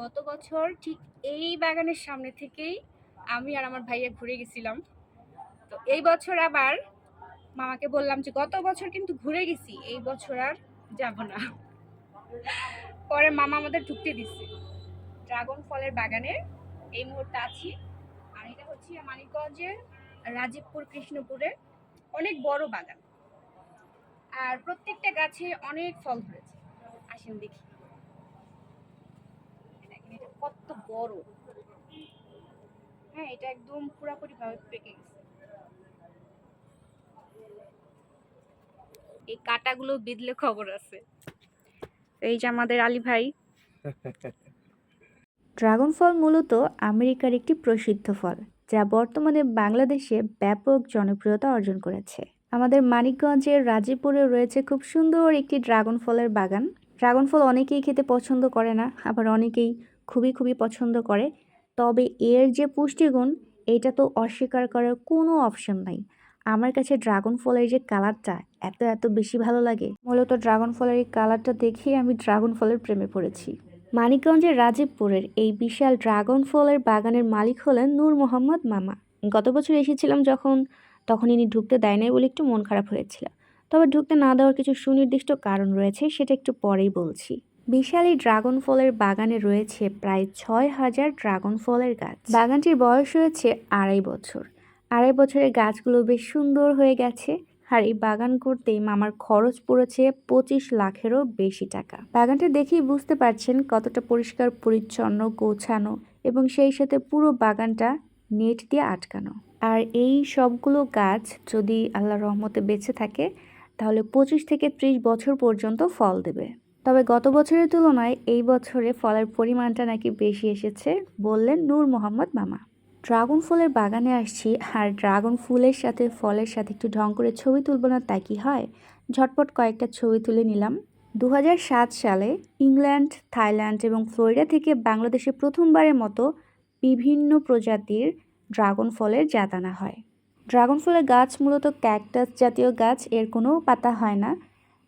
গত বছর ঠিক এই বাগানের সামনে থেকেই আমি আর আমার ভাইয়া ঘুরে গেছিলাম। তো এই বছর আবার মামাকে বললাম যে, গত বছর কিন্তু ঘুরে গেছি, এই বছর আর যাব না। পরে মামা আমাদের ঢুকতে দিচ্ছে ড্রাগন ফলের বাগানে এই মুহূর্তে আছি। আর এটা হচ্ছে মানিকগঞ্জের রাজীবপুর কৃষ্ণপুরে অনেক বড় বাগান। আর প্রত্যেকটা গাছে অনেক ফল ধরেছে। আসেন দেখি। কত বড়। হ্যাঁ এটা একদম পুরাপুরি ভাবে পেকে গেছে। এই কাটাগুলো বিদলে খবর আছে। এই যে আমাদের আলী ভাই। ড্রাগন ফল মূলত আমেরিকার একটি প্রসিদ্ধ ফল, যা বর্তমানে বাংলাদেশে ব্যাপক জনপ্রিয়তা অর্জন করেছে। আমাদের মানিকগঞ্জের রাজীপুরে রয়েছে খুব সুন্দর একটি ড্রাগন ফলের বাগান। ড্রাগন ফল অনেকেই খেতে পছন্দ করে না, আবার অনেকেই খুবই খুবই পছন্দ করে। তবে এর যে পুষ্টিগুণ, এটা তো অস্বীকার করার কোনো অপশন নাই। আমার কাছে ড্রাগন ফলের যে কালারটা এত এত বেশি ভালো লাগে। মূলত ড্রাগন ফলের এই কালারটা দেখেই আমি ড্রাগন ফলের প্রেমে পড়েছি। মানিকগঞ্জের রাজীবপুরের এই বিশাল ড্রাগন ফলের বাগানের মালিক হলেন নূর মোহাম্মদ মামা। গত বছর এসেছিলাম যখন, তখন ইনি ঢুকতে দেয় নাই বলে একটু মন খারাপ হয়েছিল। তবে ঢুকতে না দেওয়ার কিছু সুনির্দিষ্ট কারণ রয়েছে, সেটা একটু পরেই বলছি। বিশাল এই ড্রাগন ফলের বাগানে রয়েছে প্রায় ছয় হাজার ড্রাগন ফলের গাছ। বাগানটির বয়স হয়েছে আড়াই বছর। আড়াই বছরের গাছগুলো বেশ সুন্দর হয়ে গেছে। আর এই বাগান করতেই মামার খরচ পড়েছে পঁচিশ লাখেরও বেশি টাকা। বাগানটা দেখেই বুঝতে পারছেন কতটা পরিষ্কার, পরিচ্ছন্ন, গোছানো এবং সেই সাথে পুরো বাগানটা নেট দিয়ে আটকানো। আর এই সবগুলো গাছ যদি আল্লাহ রহমতে বেঁচে থাকে, তাহলে পঁচিশ থেকে ত্রিশ বছর পর্যন্ত ফল দেবে। তবে গত বছরের তুলনায় এই বছরে ফলের পরিমাণটা নাকি বেশি এসেছে, বললেন নূর মোহাম্মদ মামা। ড্রাগন ফুলের বাগানে আসছি, আর ড্রাগন ফুলের সাথে ফলের সাথে একটু ঢং করে ছবি তুলব না তাই কি হয়? ঝটপট কয়েকটা ছবি তুলে নিলাম। দু হাজার সাত সালে ইংল্যান্ড, থাইল্যান্ড এবং ফ্লোরিডা থেকে বাংলাদেশে প্রথমবারের মতো বিভিন্ন প্রজাতির ড্রাগন ফলের জাত আনা হয়। ড্রাগন ফলের গাছ মূলত ক্যাকটাস জাতীয় গাছ, এর কোনো পাতা হয় না।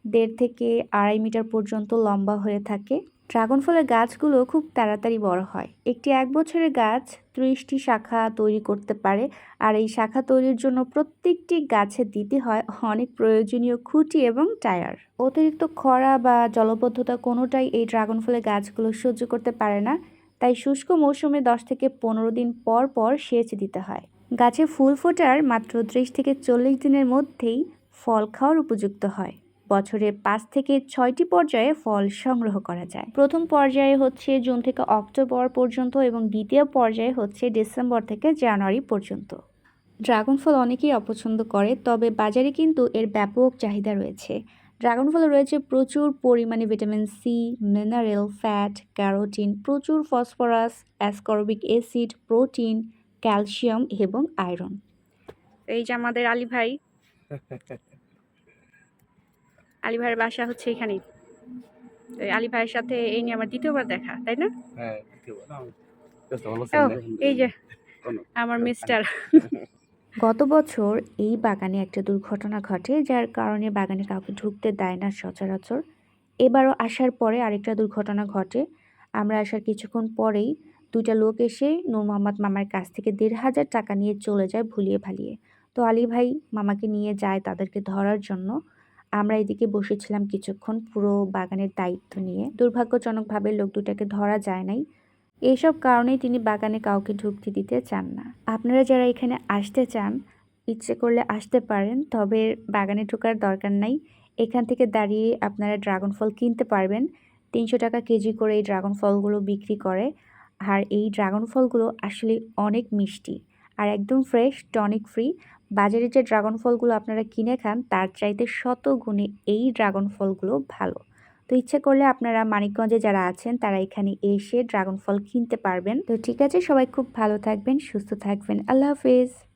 দেড় থেকে আড়াই মিটার পর্যন্ত লম্বা হয়ে থাকে। ড্রাগন ফলের গাছগুলো খুব তাড়াতাড়ি বড় হয়। একটি এক বছরের গাছ ত্রিশটি শাখা তৈরি করতে পারে, আর এই শাখা তৈরির জন্য প্রত্যেকটি গাছে দিতে হয় অনেক প্রয়োজনীয় খুঁটি এবং টায়ার। অতিরিক্ত খরা বা জলবদ্ধতা কোনোটাই এই ড্রাগন ফলের গাছগুলো সহ্য করতে পারে না, তাই শুষ্ক মৌসুমে দশ থেকে পনেরো দিন পর পর সেচ দিতে হয়। গাছে ফুল ফোটার মাত্র ত্রিশ থেকে চল্লিশ দিনের মধ্যেই ফল খাওয়ার উপযুক্ত হয়। বছরে পাঁচ থেকে ছয়টি পর্যায়ে ফল সংগ্রহ করা যায়। প্রথম পর্যায়ে হচ্ছে জুন থেকে অক্টোবর পর্যন্ত এবং দ্বিতীয় পর্যায়ে হচ্ছে ডিসেম্বর থেকে জানুয়ারি পর্যন্ত। ড্রাগন ফল অনেকেই অপছন্দ করে, তবে বাজারে কিন্তু এর ব্যাপক চাহিদা রয়েছে। ড্রাগন ফলে রয়েছে প্রচুর পরিমাণে vitamin C, mineral, fat, carotene, প্রচুর phosphorus, ascorbic acid, protein, calcium এবং আয়রন। এই যে আমাদের আলী ভাই। আলী ভাইয়ের বাসা হচ্ছে এখানেই। তো আলী ভাইয়ের সাথে এই নিয়ে আমার দ্বিতীয়বার দেখা তাই না? হ্যাঁ না। এই যে আমার মিস্টার গত বছর এই বাগানে একটা দুর্ঘটনা ঘটে যার কারণে বাগানে কাউকে ঢুকতে দেয় না সচরাচর। এবারও আসার পরে আরেকটা দুর্ঘটনা ঘটে। আমরা আসার কিছুক্ষণ পরেই দুইটা লোক এসে নূর মোহাম্মদ মামার কাছ থেকে দেড় হাজার টাকা নিয়ে চলে যায় ভুলিয়ে ভালিয়ে। তো আলী ভাই মামাকে নিয়ে যায় তাদেরকে ধরার জন্য। আমরা এদিকে বসেছিলাম কিছুক্ষণ পুরো বাগানের দায়িত্ব নিয়ে। দুর্ভাগ্যজনকভাবে লোক দুটাকে ধরা যায় নাই। এইসব কারণেই তিনি বাগানে কাউকে ঢুকতে দিতে চান না। আপনারা যারা এখানে আসতে চান, ইচ্ছে করলে আসতে পারেন, তবে বাগানে ঢোকার দরকার নাই। এখান থেকে দাঁড়িয়ে আপনারা ড্রাগন ফল কিনতে পারবেন। তিনশো টাকা কেজি করে এই ড্রাগন ফলগুলো বিক্রি করে। আর এই ড্রাগন ফলগুলো আসলে অনেক মিষ্টি। আর একদম ফ্রেশ টনিক ফ্রি বাজারে যে ড্রাগন ফলগুলো আপনারা কিনে খান, তার চাইতে শত গুণে এই ড্রাগন ফলগুলো ভালো। তো ইচ্ছে করলে আপনারা মানিকগঞ্জে যারা আছেন, তারা এখানে এসে ড্রাগন ফল কিনতে পারবেন। তো ঠিক আছে, সবাই খুব ভালো থাকবেন, সুস্থ থাকবেন। আল্লাহ হাফিজ।